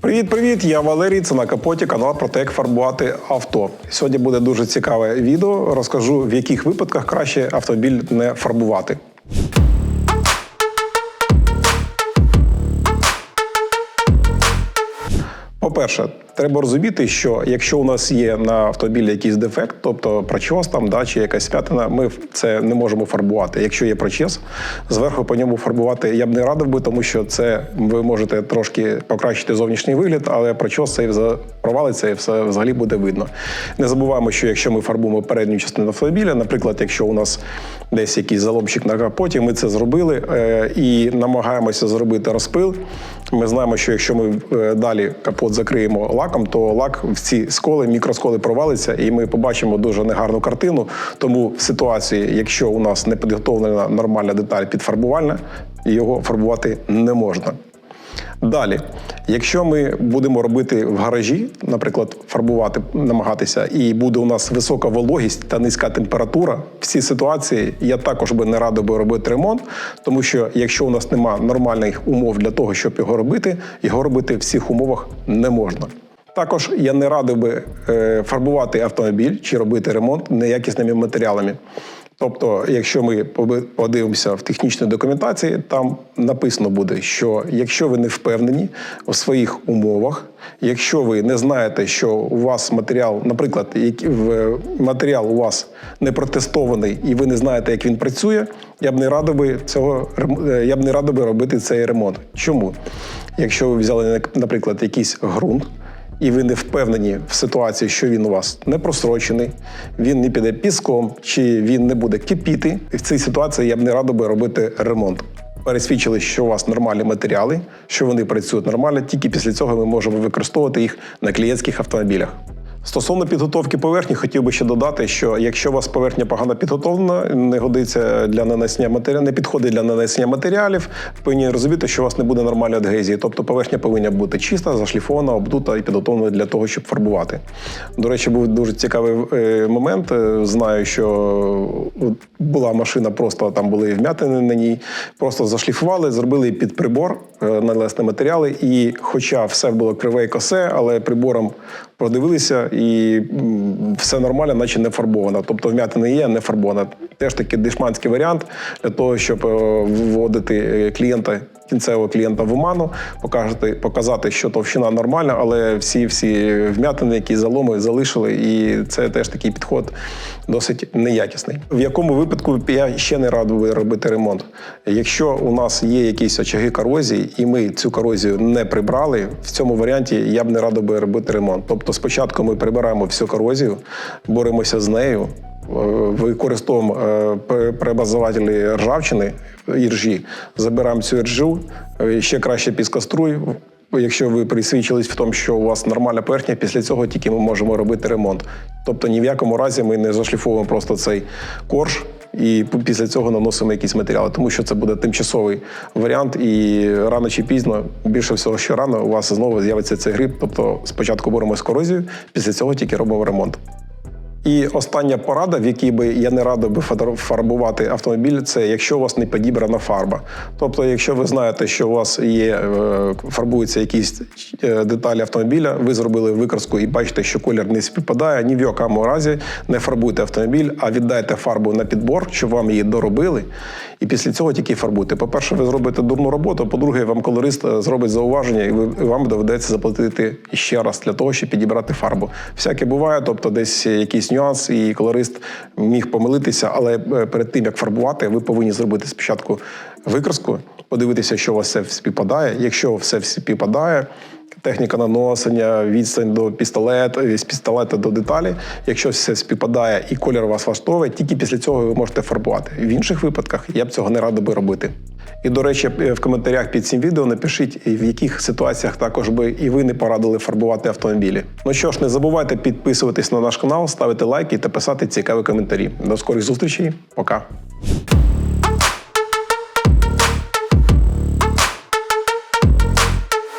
Привіт-привіт! Я Валерій. Це на капоті канал про те, як фарбувати авто. Сьогодні буде дуже цікаве відео. Розкажу, в яких випадках краще автомобіль не фарбувати. По-перше, треба розуміти, що якщо у нас є на автомобілі якийсь дефект, тобто прочос там, да, чи якась п'ятина, ми це не можемо фарбувати. Якщо є прочес, зверху по ньому фарбувати я б не радив би, тому що це ви можете трошки покращити зовнішній вигляд, але прочос цей провалиться і все взагалі буде видно. Не забуваємо, що якщо ми фарбуємо передню частину автомобіля, наприклад, якщо у нас десь якийсь заломчик на капоті, ми це зробили е, і намагаємося зробити розпил. Ми знаємо, що якщо ми е, далі капот закриємо лаком, то лак в ці сколи, мікросколи провалиться, і ми побачимо дуже негарну картину. Тому в ситуації, якщо у нас не підготовлена нормальна деталь підфарбувальна, його фарбувати не можна. Далі, якщо ми будемо робити в гаражі, наприклад, фарбувати, намагатися, і буде у нас висока вологість та низька температура, в цій ситуації я також би не радив би робити ремонт, тому що якщо у нас немає нормальних умов для того, щоб його робити, його робити в всіх умовах не можна. Також я не радив би е, фарбувати автомобіль чи робити ремонт неякісними матеріалами. Тобто, якщо ми подивимося в технічній документації, там написано буде, що якщо ви не впевнені у своїх умовах, якщо ви не знаєте, що у вас матеріал, наприклад, матеріал у вас не протестований і ви не знаєте, як він працює, я б не радив би цього е, я б не радив би робити цей ремонт. Чому? Якщо ви взяли, наприклад, якийсь ґрунт, і ви не впевнені в ситуації, що він у вас не просрочений, він не піде піском, чи він не буде кипіти. І в цій ситуації я б не радив би робити ремонт. Пересвідчили, що у вас нормальні матеріали, що вони працюють нормально. Тільки після цього ми можемо використовувати їх на клієнтських автомобілях. Стосовно підготовки поверхні, хотів би ще додати, що якщо у вас поверхня погано підготовлена, не годиться для нанесення матеріалів, не підходить для нанесення матеріалів, повинні розуміти, що у вас не буде нормальної адгезії. Тобто поверхня повинна бути чиста, зашліфована, обдута і підготовлена для того, щоб фарбувати. До речі, був дуже цікавий е, момент. Е, Знаю, що була машина, просто там були вмятини на ній, просто зашліфували, зробили під прибор, е, нанесли матеріали, і хоча все було криве і косе, але прибором продивилися і все нормально, наче не фарбовано. Тобто вмятини є, не фарбована. Теж таки дешманський варіант для того, щоб е, вводити е, клієнта. Кінцевого клієнта в оману, показати, показати, що товщина нормальна, але всі всі вмятини, які заломи залишили, і це теж такий підход досить неякісний. В якому випадку я ще не радив би робити ремонт? Якщо у нас є якісь очаги корозії, і ми цю корозію не прибрали, в цьому варіанті я б не радив би робити ремонт. Тобто, спочатку ми прибираємо всю корозію, боремося з нею. Використовуємо е, ржавчини іржі, забираємо цю іржу, е, ще краще піскоструй. Якщо ви присвідчились в тому, що у вас нормальна поверхня, після цього тільки ми можемо робити ремонт. Тобто ні в якому разі ми не зашліфовуємо просто цей корж і після цього наносимо якісь матеріали, тому що це буде тимчасовий варіант, і рано чи пізно, більше всього, що рано, у вас знову з'явиться цей гриб. Тобто спочатку боремося з корозією, після цього тільки робимо ремонт. І остання порада, в якій би я не радив би фарбувати автомобіль, це якщо у вас не підібрана фарба. Тобто, якщо ви знаєте, що у вас є е, фарбуються якісь е, деталі автомобіля, ви зробили викраску і бачите, що колір не співпадає, ні в якому разі не фарбуйте автомобіль, а віддайте фарбу на підбор, щоб вам її доробили. І після цього тільки фарбуйте. По-перше, ви зробите дурну роботу. По-друге, вам колорист е, зробить зауваження, і вам доведеться заплатити ще раз для того, щоб підібрати фарбу. Всяке буває, тобто десь якийсь нюанс, і колорист міг помилитися, але е, перед тим як фарбувати, ви повинні зробити спочатку викраску, подивитися, що у вас все співпадає. Якщо все співпадає, техніка наносення, відстань до пістолета, з пістолета до деталі. Якщо все співпадає і колір вас влаштовує, тільки після цього ви можете фарбувати. В інших випадках я б цього не радив би робити. І, до речі, в коментарях під цим відео напишіть, в яких ситуаціях також би і ви не порадили фарбувати автомобілі. Ну що ж, не забувайте підписуватись на наш канал, ставити лайки та писати цікаві коментарі. До скорих зустрічей. Пока.